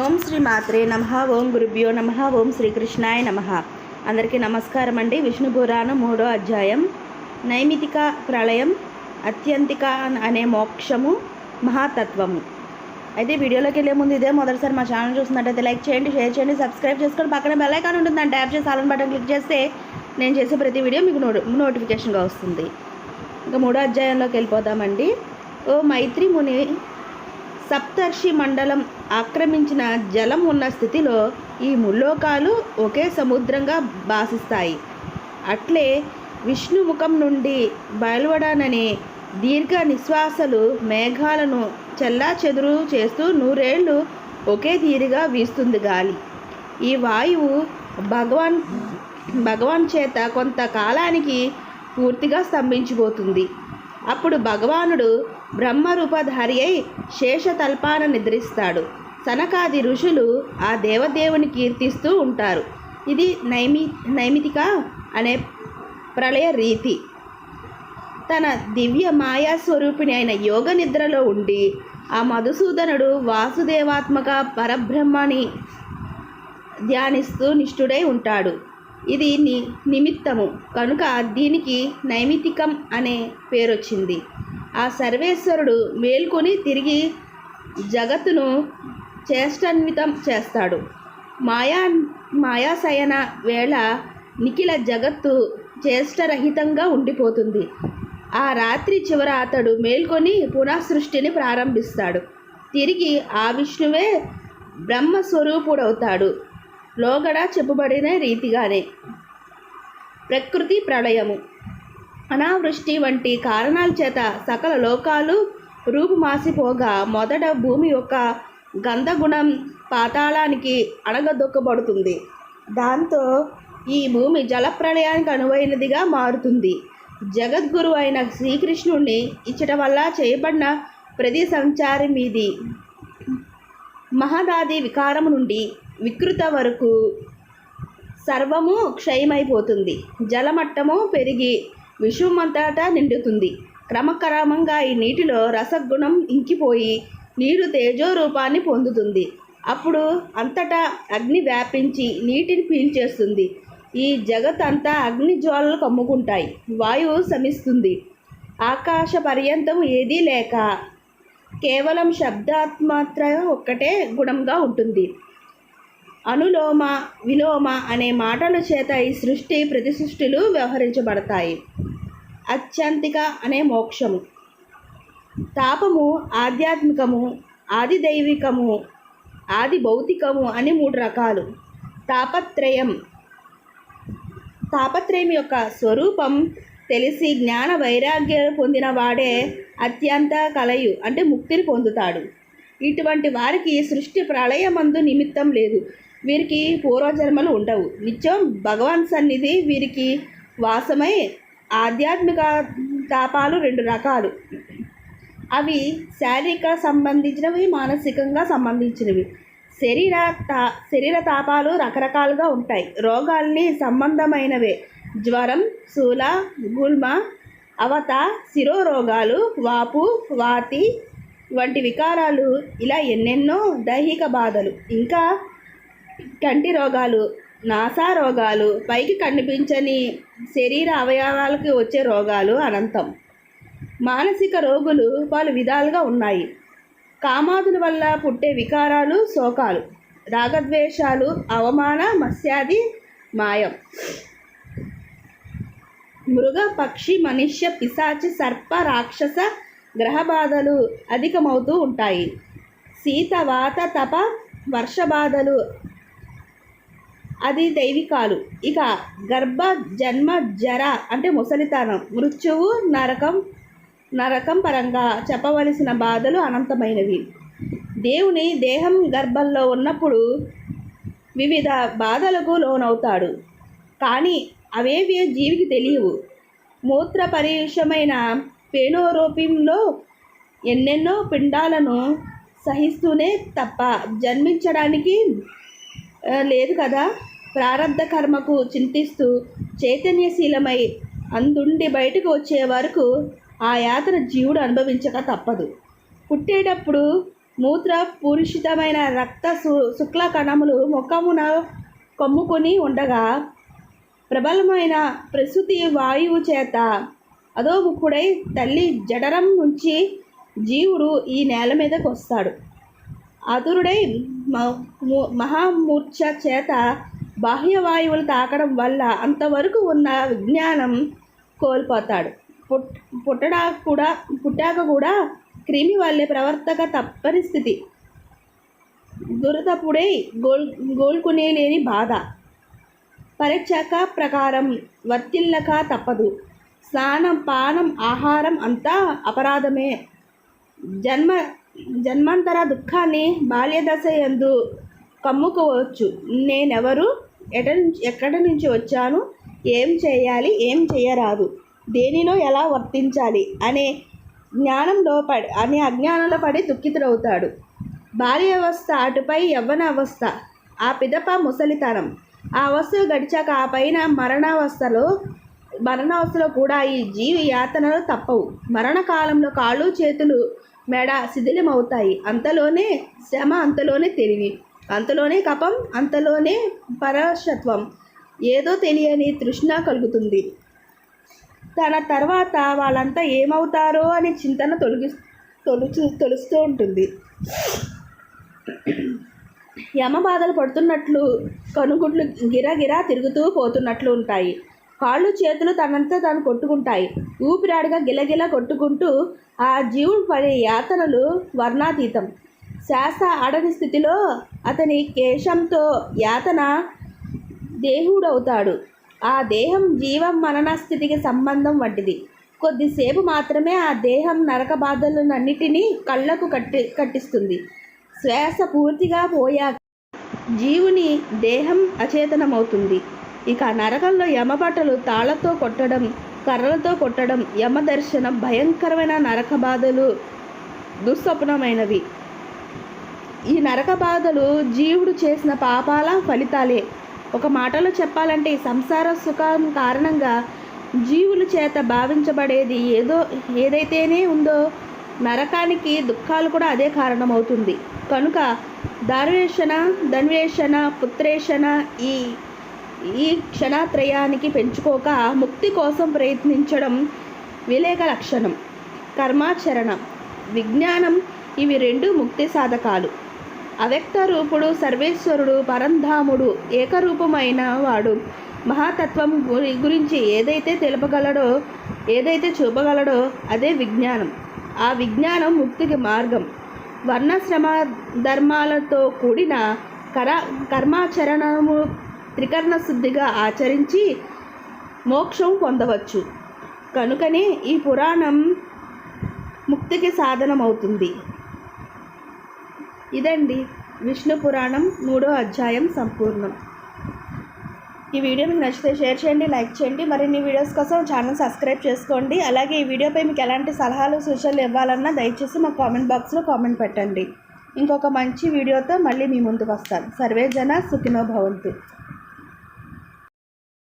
ఓం శ్రీ మాత్రే నమ ఓం గురుభ్యో నమ ఓం శ్రీకృష్ణాయ నమ. అందరికీ నమస్కారం అండి. విష్ణు పురాణం మూడో అధ్యాయం. నైమితిక ప్రళయం అత్యంతిక అనే మోక్షము మహాతత్వము. అయితే వీడియోలోకి వెళ్ళే ముందు ఇదే మొదటిసారి మా ఛానల్ చూస్తున్నట్టయితే లైక్ చేయండి షేర్ చేయండి సబ్స్క్రైబ్ చేసుకొని పక్కన బెల్ ఐకాన్ ఉంటుంది దాన్ని ట్యాప్ చేసి ఆలన్ బటన్ క్లిక్ చేస్తే నేను చేసే ప్రతి వీడియో మీకు నోటి నోటిఫికేషన్గా వస్తుంది. ఇంకా మూడో అధ్యాయంలోకి వెళ్ళిపోదామండి. ఓ మైత్రి ముని సప్తర్షి మండలం ఆక్రమించిన జలం ఉన్న స్థితిలో ఈ ముల్లోకాలు ఒకే సముద్రంగా భాసిస్తాయి. అట్లే విష్ణుముఖం నుండి బయలువడాననే దీర్ఘ నిశ్వాసలు మేఘాలను చెల్లా చెదురు చేస్తూ నూరేళ్ళు ఒకే తీరుగా వీస్తుంది గాలి. ఈ వాయువు భగవాన్ భగవాన్ చేత కొంతకాలానికి పూర్తిగా స్తంభించిపోతుంది. అప్పుడు భగవానుడు బ్రహ్మరూపధారి అయి శేషతల్పాన నిద్రిస్తాడు. సనకాది ఋషులు ఆ దేవదేవుని కీర్తిస్తూ ఉంటారు. ఇది నైమి నైమితిక అనే ప్రళయ రీతి. తన దివ్య మాయాస్వరూపిణి అయిన యోగ నిద్రలో ఉండి ఆ మధుసూదనుడు వాసుదేవాత్మక పరబ్రహ్మని ధ్యానిస్తూ నిష్ఠుడై ఉంటాడు. ఇది ని నిమిత్తము. కనుక దీనికి నైమితికం అనే పేరొచ్చింది. ఆ సర్వేశ్వరుడు మేల్కొని తిరిగి జగత్తును చేష్టన్వితం చేస్తాడు. మాయా మాయాశయన వేళ నిఖిల జగత్తు చేష్టరహితంగా ఉండిపోతుంది. ఆ రాత్రి చివర అతడు మేల్కొని పునః సృష్టిని ప్రారంభిస్తాడు. తిరిగి ఆ విష్ణువే బ్రహ్మస్వరూపుడవుతాడు. లోగడ చెప్పబడిన రీతిగానే. ప్రకృతి ప్రళయము. అనావృష్టి వంటి కారణాల చేత సకల లోకాలు రూపుమాసిపోగా మొదట భూమి యొక్క గంధగుణం పాతాళానికి అణగదొక్కబడుతుంది. దాంతో ఈ భూమి జలప్రళయానికి అనువైనదిగా మారుతుంది. జగద్గురు అయిన శ్రీకృష్ణుణ్ణి ఇచ్చట వల్ల చేయబడిన ప్రతి సంచారి మీది మహదాది వికారము నుండి వికృత వరకు సర్వము క్షయమైపోతుంది. జలమట్టము పెరిగి విశ్వమంతటా నిండుతుంది. క్రమక్రమంగా ఈ నీటిలో రసగుణం ఇంకిపోయి నీరు తేజో రూపాన్ని పొందుతుంది. అప్పుడు అంతటా అగ్ని వ్యాపించి నీటిని పీల్చేస్తుంది. ఈ జగత్ అంతా అగ్ని జ్వాలలు కమ్ముకుంటాయి. వాయువు శమిస్తుంది. ఆకాశ పర్యంతం ఏదీ లేక కేవలం శబ్దాత్మాత్ర ఒక్కటే గుణంగా ఉంటుంది. అనులోమ విలోమ అనే మాటల చేత ఈ సృష్టి ప్రతి సృష్టిలు వ్యవహరించబడతాయి. అత్యంతిక అనే మోక్షము. తాపము ఆధ్యాత్మికము ఆది దైవికము ఆది భౌతికము అని మూడు రకాలు. తాపత్రయం. తాపత్రయం యొక్క స్వరూపం తెలిసి జ్ఞాన వైరాగ్యాలు పొందిన వాడే అత్యంత కలయు అంటే ముక్తిని పొందుతాడు. ఇటువంటి వారికి సృష్టి ప్రళయమందు నిమిత్తం లేదు. వీరికి పూర్వజన్మలు ఉండవు. నిత్యం భగవాన్ సన్నిధి వీరికి వాసమై ఆధ్యాత్మిక తాపాలు రెండు రకాలు. అవి శారీరక సంబంధించినవి మానసికంగా సంబంధించినవి. శరీర తా శరీర తాపాలు రకరకాలుగా ఉంటాయి. రోగాల్ని సంబంధమైనవే. జ్వరం శూల గుల్మ అవత శిరోరోగాలు వాపు వాతి వంటి వికారాలు ఇలా ఎన్నెన్నో దైహిక బాధలు ఇంకా కంటి రోగాలు నాసా రోగాలు పైకి కనిపించని శరీర అవయవాలకి వచ్చే రోగాలు అనంతం. మానసిక రోగులు పలు విధాలుగా ఉన్నాయి. కామాదుల వల్ల పుట్టే వికారాలు శోకాలు రాగద్వేషాలు అవమాన మత్స్యాది మాయం. మృగ పక్షి మనుష్య పిశాచి సర్ప రాక్షస గ్రహ బాధలు అధికమవుతూ ఉంటాయి. శీత వాత తప వర్ష బాధలు అది దైవికాలు. ఇక గర్భ జన్మ జర అంటే ముసలితనం. మృత్యువు నరకం నరకం పరంగా చెప్పవలసిన బాధలు అనంతమైనవి. దేవుని దేహం గర్భంలో ఉన్నప్పుడు వివిధ బాధలకు లోనవుతాడు. కానీ అవేవి జీవికి తెలియవు. మూత్ర పరీక్షమైన పేనోరోపింలో ఎన్నెన్నో పిండాలను సహిస్తూనే తప్ప జన్మించడానికి లేదు కదా? ప్రారంధ కర్మకు చింతిస్తూ చైతన్యశీలమై అందుండి బయటకు వచ్చే వరకు ఆ యాతన జీవుడు అనుభవించక తప్పదు. పుట్టేటప్పుడు మూత్ర పూరిషితమైన రక్త శుక్ల కణములు ముఖమున కమ్ముకొని ఉండగా ప్రబలమైన ప్రసూతి వాయువు చేత అధోముఖుడై తల్లి జఠరం నుంచి జీవుడు ఈ నేల మీదకు వస్తాడు. అతురుడై మహామూర్ఛ చేత బాహ్య వాయువులు తాకడం వల్ల అంతవరకు ఉన్న విజ్ఞానం కోల్పోతాడు. పుట్ పుట్టడా కూడా పుట్టాక కూడా క్రిమి వల్లే ప్రవర్తక తప్పని స్థితి దురదపుడై గోల్ గోల్కొనే లేని బాధ. పరీక్షక ప్రకారం వర్తిల్లక తప్పదు. స్నానం పానం ఆహారం అంతా అపరాధమే. జన్మ జన్మాంతర దుఃఖాన్ని బాల్యదశ ఎందు కమ్ముకోవచ్చు. నేనెవరు? ఎట ఎక్కడి నుంచి వచ్చాను? ఏం చేయాలి? ఏం చేయరాదు? దేనిలో ఎలా వర్తించాలి? అనే జ్ఞానంలో పడి అనే అజ్ఞానంలో పడి దుఃఖితుడవుతాడు. బాల్యావస్థ అటుపై యవ్వన అవస్థ ఆ పిదప ముసలితనం. ఆ అవస్థ గడిచాక ఆ పైన మరణావస్థలో మరణావస్థలో కూడా ఈ జీవి యాతనలు తప్పవు. మరణకాలంలో కాళ్ళు చేతులు మెడ శిథిలమవుతాయి. అంతలోనే శ్రమ అంతలోనే తెలివి. అంతలోనే కపం అంతలోనే పరశత్వం. ఏదో తెలియని తృష్ణ కలుగుతుంది. తన తర్వాత వాళ్ళంతా ఏమవుతారో అనే చింతన తొలగి తొలుచు తొలుస్తూ ఉంటుంది. యమ బాధలు పడుతున్నట్లు కనుగుడ్లు గిరగిరా తిరుగుతూ పోతున్నట్లు ఉంటాయి. కాళ్ళు చేతులు తనంతా తాను కొట్టుకుంటాయి. ఊపిరాడిగా గిలగిల కొట్టుకుంటూ ఆ జీవుడు పడే యాతనలు వర్ణాతీతం. శ్వాస ఆడని స్థితిలో అతని కేశంతో యాతన దేహుడవుతాడు ఆ దేహం జీవం మరణ స్థితికి సంబంధం వంటిది. కొద్దిసేపు మాత్రమే ఆ దేహం నరక బాధలన్నిటినీ కళ్ళకు కట్టి కట్టిస్తుంది. శ్వాస పూర్తిగా పోయాక జీవుని దేహం అచేతనమవుతుంది. ఇక నరకంలో యమబట్టలు తాళతో కొట్టడం కర్రలతో కొట్టడం యమ దర్శనం భయంకరమైన నరక బాధలు దుస్వప్నమైనవి. ఈ నరక బాధలు జీవుడు చేసిన పాపాల ఫలితాలే. ఒక మాటలో చెప్పాలంటే ఈ సంసార సుఖం కారణంగా జీవుల చేత భావించబడేది ఏదో ఏదైతేనే ఉందో నరకానికి దుఃఖాలు కూడా అదే కారణమవుతుంది. కనుక దార్వేషణ ధన్వేషణ పుత్రేషణ ఈ ఈ క్షణాత్రయానికి పెంచుకోక ముక్తి కోసం ప్రయత్నించడం విలేక లక్షణం. కర్మాచరణ విజ్ఞానం ఇవి రెండు ముక్తి సాధకాలు. అవ్యక్త రూపుడు సర్వేశ్వరుడు పరంధాముడు ఏకరూపమైన వాడు. మహాతత్వం గురించి ఏదైతే తెలుపగలడో ఏదైతే చూపగలడో అదే విజ్ఞానం. ఆ విజ్ఞానం ముక్తికి మార్గం. వర్ణశ్రమ ధర్మాలతో కూడిన కర కర్మాచరణము త్రికరణ శుద్ధిగా ఆచరించి మోక్షం పొందవచ్చు. కనుకనే ఈ పురాణం ముక్తికి సాధనమవుతుంది. ఇదండి విష్ణు పురాణం మూడో అధ్యాయం సంపూర్ణం. ఈ వీడియో మీకు నచ్చితే షేర్ చేయండి లైక్ చేయండి. మరిన్ని వీడియోస్ కోసం ఛానల్ సబ్స్క్రైబ్ చేసుకోండి. అలాగే ఈ వీడియోపై మీకు ఎలాంటి సలహాలు సూచనలు ఇవ్వాలన్నా దయచేసి మా కామెంట్ బాక్స్లో కామెంట్ పెట్టండి. ఇంకొక మంచి వీడియోతో మళ్ళీ మీ ముందుకు వస్తాను. సర్వే జన సుఖినో భవంతు.